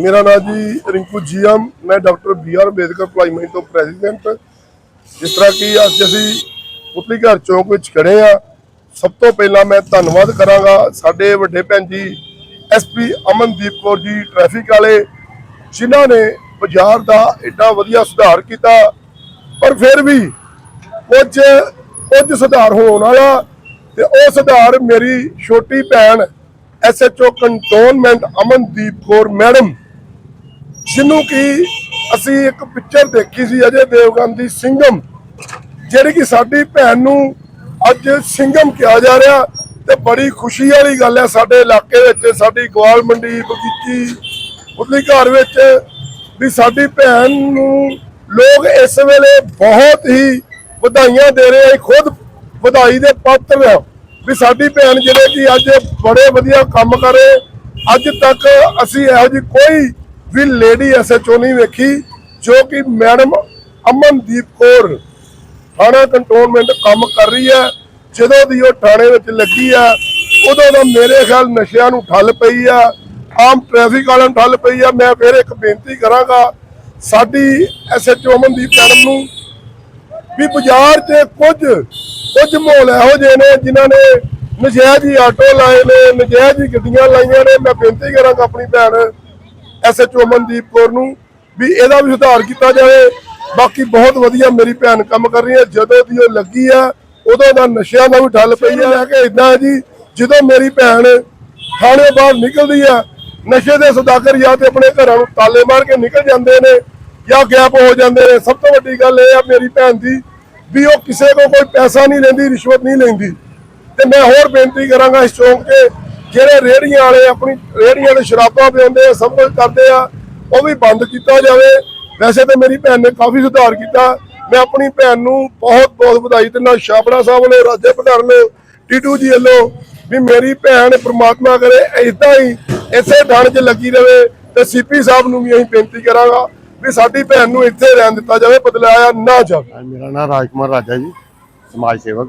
ਮੇਰਾ ਨਾਮ ਜੀ ਰਿੰਕੂ ਜੀਐਮ ਮੈਂ ਡਾਕਟਰ ਬੀ ਆਰ ਅੰਬੇਦਕਰ ਭਲਾਈ ਤੋਂ ਪ੍ਰੈਜ਼ੀਡੈਂਟ। ਜਿਸ ਤਰ੍ਹਾਂ ਕਿ ਅੱਜ ਅਸੀਂ ਪੁਤਲੀ ਘਰ ਚੌਂਕ ਵਿੱਚ ਖੜੇ ਆ ਸਭ ਤੋਂ ਪਹਿਲਾਂ ਮੈਂ ਧੰਨਵਾਦ ਕਰਾਂਗਾ ਸਾਡੇ ਵੱਡੇ ਭੈਣ ਜੀ ਐਸਪੀ ਅਮਨਦੀਪ ਕੌਰ ਜੀ, ਟ੍ਰੈਫਿਕ ਵਾਲੇ, ਜਿਨ੍ਹਾਂ ਨੇ ਬਾਜ਼ਾਰ ਦਾ ਐਡਾ ਵਧੀਆ ਸੁਧਾਰ ਕੀਤਾ। ਪਰ ਫਿਰ ਵੀ ਕੁਝ ਕੁਝ ਸੁਧਾਰ ਹੋਣ ਵਾਲਾ ਤੇ ਉਹ ਸੁਧਾਰ ਮੇਰੀ ਛੋਟੀ ਭੈਣ SHO cantonment Amandeep Kaur madam ਜਿਹਨੂੰ ਕਿ ਅਸੀਂ ਇੱਕ ਪਿਕਚਰ ਦੇਖੀ ਸੀ ਅਜੇ ਦੇਵਗਨ ਦੀ ਸਿੰਘਮ, ਜਿਹੜੀ ਕਿ ਸਾਡੀ ਭੈਣ ਨੂੰ ਅੱਜ ਸਿੰਘਮ ਕਿਹਾ ਜਾ ਰਿਹਾ ਤੇ ਬੜੀ ਖੁਸ਼ੀ ਵਾਲੀ ਗੱਲ ਹੈ ਸਾਡੇ ਇਲਾਕੇ ਵਿੱਚ, ਸਾਡੀ ਗਵਾਲ ਮੰਡੀ, ਬਗੀਚੀ ਉਤਲੀ ਘਰ ਵਿੱਚ ਵੀ ਸਾਡੀ ਭੈਣ ਨੂੰ ਲੋਕ ਇਸ ਵੇਲੇ ਬਹੁਤ ਹੀ ਵਧਾਈਆਂ ਦੇ ਰਹੇ ਆ ਖੁਦ ਵਧਾਈ ਦੇ ਪਾਤਰ ਆ ਵੀ ਸਾਡੀ ਭੈਣ ਜਿਹੜੇ ਕਿ ਅੱਜ ਬੜੇ ਵਧੀਆ ਕੰਮ ਕਰੇ, ਅੱਜ ਤੱਕ ਅਸੀਂ ਇਹੋ ਜਿਹੀ ਕੋਈ ਵੀ ਲੇਡੀ ਐਸਐਚਓ ਨਹੀਂ ਵੇਖੀ, ਜੋ ਕਿ ਮੈਡਮ ਅਮਨਦੀਪ ਕੌਰ ਥਾਣਾ ਕੰਟਰੋਲਮੈਂਟ ਕੰਮ ਕਰ ਰਹੀ ਹੈ। ਜਦੋਂ ਦੀ ਉਹ ਥਾਣੇ ਵਿੱਚ ਲੱਗੀ ਆ ਉਦੋਂ ਦਾ ਮੇਰੇ ਖਿਆਲ ਨਸ਼ਿਆਂ ਨੂੰ ਠੱਲ ਪਈ ਆ ਆਮ ਟ੍ਰੈਫਿਕ ਵਾਲਿਆਂ ਨੂੰ ਠੱਲ ਪਈ ਆ ਮੈਂ ਫਿਰ ਇੱਕ ਬੇਨਤੀ ਕਰਾਂਗਾ, ਸਾਡੀ ਐਸਐਚਓ ਅਮਨਦੀਪ ਮੈਡਮ ਨੂੰ ਵੀ ਬਾਜ਼ਾਰ 'ਚ ਕੁਝ ਕੁਝ ਮਾਹੌਲ ਇਹੋ ਜਿਹੇ ਨੇ ਜਿਨ੍ਹਾਂ ਨੇ ਨਜਾਇਜ਼ ਹੀ ਆਟੋ ਲਾਏ ਨੇ, ਨਜਾਇਜ਼ ਹੀ ਗੱਡੀਆਂ ਲਾਈਆਂ ਨੇ। ਮੈਂ ਬੇਨਤੀ ਕਰਾਂਗਾ ਆਪਣੀ ਭੈਣ ਐਸਐਚਓ ਮਨਦੀਪ ਕੌਰ ਨੂੰ ਵੀ ਇਹਦਾ ਵੀ ਸੁਧਾਰ ਕੀਤਾ ਜਾਵੇ। ਬਾਕੀ ਬਹੁਤ ਵਧੀਆ ਮੇਰੀ ਭੈਣ ਕੰਮ ਕਰ ਰਹੀ ਹੈ। ਜਦੋਂ ਦੀ ਉਹ ਲੱਗੀ ਆ, ਉਦੋਂ ਦਾ ਨਸ਼ਿਆਂ ਦਾ ਵੀ ਠੱਲ ਪਈ ਆ। ਕਿ ਕੇ ਇਦਾਂ ਜੀ, ਜਦੋਂ ਮੇਰੀ ਭੈਣ ਥਾਣੇ ਬਾਹਰ ਨਿਕਲਦੀ ਆ, ਨਸ਼ੇ ਦੇ ਸੌਦਾਗਰ ਜਾਂ ਤੇ ਆਪਣੇ ਘਰਾਂ ਨੂੰ ਤਾਲੇ ਮਾਰ ਕੇ ਨਿਕਲ ਜਾਂਦੇ ਨੇ ਜਾਂ ਗੈਪ ਹੋ ਜਾਂਦੇ ਨੇ। ਸਭ ਤੋਂ ਵੱਡੀ ਗੱਲ ਇਹ ਆ ਮੇਰੀ ਭੈਣ ਦੀ ਵੀ ਉਹ ਕਿਸੇ ਕੋਲ ਕੋਈ ਪੈਸਾ ਨਹੀਂ ਲੈਂਦੀ, ਰਿਸ਼ਵਤ ਨਹੀਂ ਲੈਂਦੀ। ਤੇ ਮੈਂ ਹੋਰ ਬੇਨਤੀ ਕਰਾਂਗਾ ਇਸ ਚੌਂਕ 'ਤੇ ਜਿਹੜੇ ਰੇੜੀਆਂ ਵਾਲੇ ਆਪਣੀ ਰੇੜੀਆਂ ਦੇ ਸ਼ਰਾਬਾਂ ਪਿਆਉਂਦੇ ਆ ਸਭ ਕੁਝ ਕਰਦੇ ਆ ਉਹ ਵੀ ਬੰਦ ਕੀਤਾ ਜਾਵੇ। ਵੈਸੇ ਤਾਂ ਮੇਰੀ ਭੈਣ ਨੇ ਕਾਫੀ ਸੁਧਾਰ ਕੀਤਾ। ਮੈਂ ਆਪਣੀ ਭੈਣ ਨੂੰ ਬਹੁਤ ਬਹੁਤ ਵਧਾਈ ਦਿੰਦਾ। ਛਾਪੜਾ ਸਾਹਿਬ ਵੱਲੋਂ ਰਾਜੇ ਭੰਡਾਰ ਵੱਲੋਂ ਟੀਟੂ ਜੀ ਵੱਲੋਂ ਵੀ ਮੇਰੀ ਭੈਣ ਪ੍ਰਮਾਤਮਾ ਕਰੇ ਇਦਾਂ ਹੀ ਇਸੇ ਥਾਣ 'ਚ ਲੱਗੀ ਰਵੇ ਤੇ ਸੀਪੀ ਸਾਹਿਬ ਨੂੰ ਵੀ ਅਸੀਂ ਬੇਨਤੀ ਕਰਾਂਗਾ ਵੀ ਸਾਡੀ ਭੈਣ ਨੂੰ ਇੱਥੇ ਰਹਿਣ ਦਿੱਤਾ ਜਾਵੇ ਬਦਲਾਇਆ ਨਾ ਜਾਵੇ। ਹਾਂ, ਮੇਰਾ ਨਾਮ ਰਾਜਕੁਮਾਰ ਰਾਜਾ ਜੀ ਸਮਾਜ ਸੇਵਕ।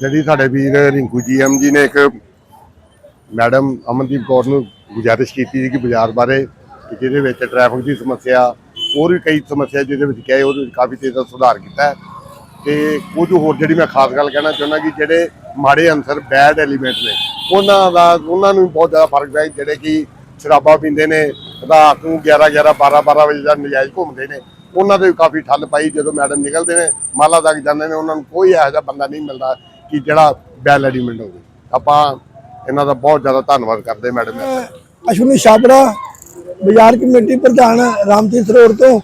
ਜਿਹੜੀ ਸਾਡੇ ਵੀਰ ਰਿੰਕੂ ਜੀ ਐਮ ਜੀ ਨੇ ਇੱਕ ਮੈਡਮ ਅਮਨਦੀਪ ਕੌਰ ਨੂੰ ਗੁਜ਼ਾਰਿਸ਼ ਕੀਤੀ ਸੀ ਕਿ ਬਾਜ਼ਾਰ ਬਾਰੇ, ਕਿ ਜਿਹਦੇ ਵਿੱਚ ਟ੍ਰੈਫਿਕ ਦੀ ਸਮੱਸਿਆ, ਹੋਰ ਵੀ ਕਈ ਸਮੱਸਿਆ ਜਿਹਦੇ ਵਿੱਚ ਕਹੇ, ਉਹਦੇ ਵਿੱਚ ਕਾਫੀ ਤੇਜ਼ ਸੁਧਾਰ ਕੀਤਾ ਹੈ। ਤੇ ਕੁਝ ਹੋਰ ਜਿਹੜੀ ਮੈਂ ਖਾਸ ਗੱਲ ਕਹਿਣਾ ਚਾਹੁੰਦਾ ਕਿ ਜਿਹੜੇ ਮਾੜੇ ਅੰਸਰ ਬੈਡ ਐਲੀਮੈਂਟ ਨੇ, ਉਹਨਾਂ ਦਾ, ਉਹਨਾਂ ਨੂੰ ਵੀ ਬਹੁਤ ਜ਼ਿਆਦਾ ਫ਼ਰਕ ਪਿਆ ਜਿਹੜੇ ਕਿ ਸ਼ਰਾਬਾਂ ਪੀਂਦੇ ਨੇ, ਰਾਤ ਨੂੰ 11 11 12 12 ਵਜੇ ਦਾ ਨਜਾਇਜ਼ ਘੁੰਮਦੇ ਨੇ, ਉਹਨਾਂ ਦੇ ਵੀ ਕਾਫੀ ਠੱਲ ਪਾਈ ਜਦੋਂ ਮੈਡਮ ਨਿਕਲਦੇ ਨੇ, ਮਾਲਾ ਤੱਕ ਜਾਂਦੇ ਨੇ, ਉਹਨਾਂ ਨੂੰ ਕੋਈ ਇਹੋ ਜਿਹਾ ਬੰਦਾ ਨਹੀਂ ਮਿਲਦਾ ਕਿ ਜਿਹੜਾ ਬੈਲ ਐਲੀਮੈਂਟ ਹੋਵੇ। ਆਪਾਂ ਇਹਨਾਂ ਦਾ ਬਹੁਤ ਜ਼ਿਆਦਾ ਧੰਨਵਾਦ ਕਰਦੇ ਮੈਡਮ ਅਸ਼ਵਨੀ ਛਾਪੜਾ ਬਾਜ਼ਾਰ ਕਮੇਟੀ ਪ੍ਰਧਾਨ ਰਾਮਤੀਰਥ ਰੋਡ ਤੋਂ।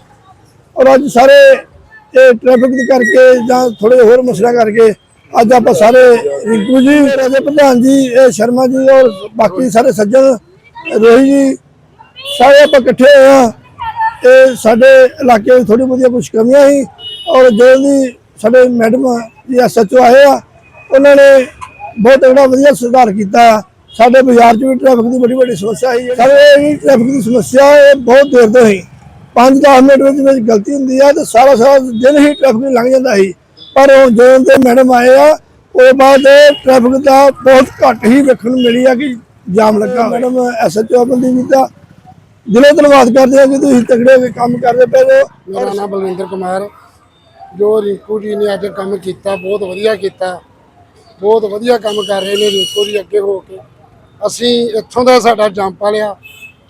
ਔਰ ਅੱਜ ਸਾਰੇ ਇਹ ਟ੍ਰੈਫਿਕ ਦੇ ਕਰਕੇ ਜਾਂ ਥੋੜੇ ਹੋਰ ਮਸਲਾ ਕਰਕੇ ਅੱਜ ਆਪਾਂ ਸਾਰੇ ਰਿੰਕੂ ਜੀ, ਰਾਜੇ ਪ੍ਰਧਾਨ ਜੀ, ਇਹ ਸ਼ਰਮਾ ਜੀ ਔਰ ਬਾਕੀ ਸਾਰੇ ਸੱਜਣ ਰੋਹੀ ਜੀ, ਸਾਰੇ ਆਪਾਂ ਇਕੱਠੇ ਹੋਏ ਆ ਇਹ ਸਾਡੇ ਇਲਾਕੇ ਵਿੱਚ ਥੋੜੀ ਬਹੁਤੀਆਂ ਕੁਝ ਕਮੀਆਂ ਸੀ। ਔਰ ਜਦੋਂ ਦੀ ਸਾਡੇ ਮੈਡਮ ਜੀ ਐਸਐਚਓ ਆਏ ਆ, ਉਹਨਾਂ ਨੇ ਬਹੁਤ ਤਗੜਾ ਵਧੀਆ ਸੁਧਾਰ ਕੀਤਾ। ਸਾਡੇ ਬਾਜ਼ਾਰ 'ਚ ਵੀ ਟ੍ਰੈਫਿਕ ਦੀ ਬੜੀ ਵੱਡੀ ਸਮੱਸਿਆ ਹੈ ਸਾਡੇ ਇਹ ਟ੍ਰੈਫਿਕ ਦੀ ਸਮੱਸਿਆ ਇਹ ਬਹੁਤ ਦੇਰ ਤੋਂ ਹੀ 5-10 ਮਿੰਟ ਵਿੱਚ ਵਿੱਚ ਗਲਤੀ ਹੁੰਦੀ ਆ ਤੇ ਸਾਰਾ ਸਾਰਾ ਦਿਨ ਹੀ ਟ੍ਰੈਫਿਕ ਲੰਘ ਜਾਂਦਾ ਸੀ। ਪਰ ਹੁਣ ਜਦੋਂ ਦੇ ਮੈਡਮ ਆਏ ਆ, ਉਹ ਬਾਅਦ ਟ੍ਰੈਫਿਕ ਦਾ ਬਹੁਤ ਘੱਟ ਹੀ ਵੇਖਣ ਨੂੰ ਮਿਲੀ ਆ ਕਿ ਜਾਮ ਲੱਗਾ ਮੈਡਮ ਐਸਐਚਓ ਅਮਨਦੀਪ ਦਾ ਦਿਲੋਂ ਧੰਨਵਾਦ ਕਰਦੇ ਆ ਕਿ ਤੁਸੀਂ ਤਗੜੇ ਹੋ ਕੇ ਕੰਮ ਕਰਦੇ ਪਏ ਹੋ। ਮੇਰਾ ਨਾਮ ਬਲਵਿੰਦਰ ਕੁਮਾਰ, ਜੋ ਰਿੰਕੂ ਜੀ ਨੇ ਅੱਜ ਕੰਮ ਕੀਤਾ, ਬਹੁਤ ਵਧੀਆ ਕੀਤਾ। ਬਹੁਤ ਵਧੀਆ ਕੰਮ ਕਰ ਰਹੇ ਨੇ ਰਿੰਕੂ ਜੀ ਅੱਗੇ ਹੋ ਕੇ। ਅਸੀਂ ਇੱਥੋਂ ਦਾ ਸਾਡਾ ਜੰਪ ਲਿਆ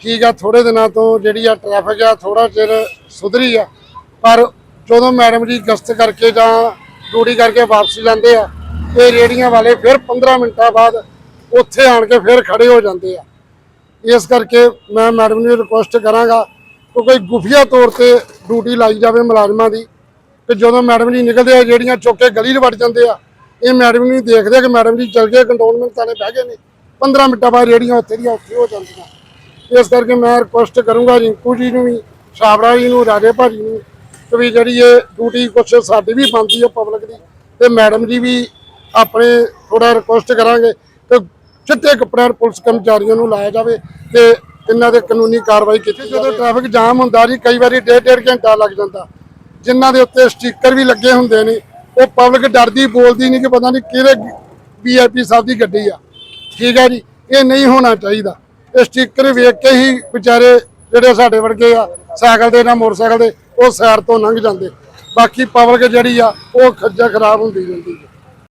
ਠੀਕ ਆ ਥੋੜੇ ਦਿਨਾਂ ਤੋਂ ਜਿਹੜੀ ਆ ਟ੍ਰੈਫਿਕ ਆ ਥੋੜਾ ਚਿਰ ਸੁਧਰੀ ਆ। ਪਰ ਜਦੋਂ ਮੈਡਮ ਜੀ ਗਸ਼ਤ ਕਰਕੇ ਜਾਂ ਡਿਊਟੀ ਕਰਕੇ ਵਾਪਸ ਜਾਂਦੇ ਆ, ਇਹ ਰੇੜੀਆਂ ਵਾਲੇ ਫਿਰ 15 ਮਿੰਟਾਂ ਬਾਅਦ ਉੱਥੇ ਆਣ ਕੇ ਫਿਰ ਖੜੇ ਹੋ ਜਾਂਦੇ ਆ। ਇਸ ਕਰਕੇ ਮੈਂ ਮੈਡਮ ਨੂੰ ਰਿਕੁਐਸਟ ਕਰਾਂਗਾ ਕਿ ਕੋਈ ਗੁਫੀਆ ਤੌਰ ਤੇ ਡਿਊਟੀ ਲਾਈ ਜਾਵੇ ਮੁਲਾਜ਼ਮਾਂ ਦੀ। ਕਿ ਜਦੋਂ ਮੈਡਮ ਜੀ ਨਿਕਲਦੇ ਆ ਜਿਹੜੀਆਂ ਚੁੱਕ ਕੇ ਗਲੀ 'ਚ ਵੜ ਜਾਂਦੇ ਆ ਇਹ ਮੈਡਮ ਨੂੰ ਦੇਖਦੇ ਕਿ ਮੈਡਮ ਜੀ ਚੱਲ ਗਏ ਕੰਟੋਨਮੈਂਟ ਥਾਣੇ ਬਹਿ ਗਏ ਨੇ। 15 ਮਿੰਟਾਂ ਬਾਅਦ ਰੇੜੀਆਂ ਉੱਥੇ ਦੀਆਂ, ਉੱਥੇ ਹੋ ਜਾਂਦੀਆਂ। ਇਸ ਕਰਕੇ ਮੈਂ ਰਿਕੁਐਸਟ ਕਰੂੰਗਾ ਰਿੰਕੂ ਜੀ ਨੂੰ ਵੀ ਛਾਬੜਾ ਜੀ ਨੂੰ, ਰਾਜੇ ਭਾਜੀ ਨੂੰ ਕਿ ਵੀ ਜਿਹੜੀ ਇਹ ਡਿਊਟੀ ਕੁਛ ਸਾਡੀ ਵੀ ਬਣਦੀ ਹੈ ਪਬਲਿਕ ਦੀ ਤੇ ਮੈਡਮ ਜੀ ਵੀ ਆਪਣੇ ਥੋੜਾ ਰਿਕੁਐਸਟ ਕਰਾਂਗੇ ਕਿ ਚਿੱਟੇ ਕੱਪੜਿਆਂ ਪੁਲਿਸ ਕਰਮਚਾਰੀਆਂ ਨੂੰ ਲਾਇਆ ਜਾਵੇ ਤੇ ਇਹਨਾਂ ਦੇ ਕਾਨੂੰਨੀ ਕਾਰਵਾਈ ਕੀਤੀ ਜਦੋਂ ਟ੍ਰੈਫਿਕ ਜਾਮ ਹੁੰਦਾ ਜੀ, ਕਈ ਵਾਰੀ ਡੇਢ ਡੇਢ ਘੰਟਾ ਲੱਗ ਜਾਂਦਾ। ਜਿਨ੍ਹਾਂ ਦੇ ਉੱਤੇ ਸਟicker ਵੀ ਲੱਗੇ ਹੁੰਦੇ ਨੇ ਉਹ ਪਬਲਿਕ ਡਰਦੀ, ਬੋਲਦੀ ਨਹੀਂ ਕਿ ਪਤਾ ਨਹੀਂ ਕਿਹੜੇ ਵੀਆਈਪੀ ਸਾਹਿਬ ਦੀ ਗੱਡੀ ਆ। ਠੀਕ ਹੈ ਜੀ, ਇਹ ਨਹੀਂ ਹੋਣਾ ਚਾਹੀਦਾ। ਇਹ ਸਟicker ਵੇਖ ਕੇ ਹੀ ਵਿਚਾਰੇ ਜਿਹੜੇ ਸਾਡੇ ਵਰਗੇ ਆ, ਸਾਈਕਲ ਦੇ ਜਾਂ ਮੋਟਰਸਾਈਕਲ ਦੇ, ਉਹ ਸਾਈਡ ਤੋਂ ਲੰਘ ਜਾਂਦੇ। ਬਾਕੀ ਪਬਲਿਕ ਜਿਹੜੀ ਆ, ਉਹ ਖੱਜਾ ਖਰਾਬ ਹੁੰਦੀ ਜਾਂਦੀ।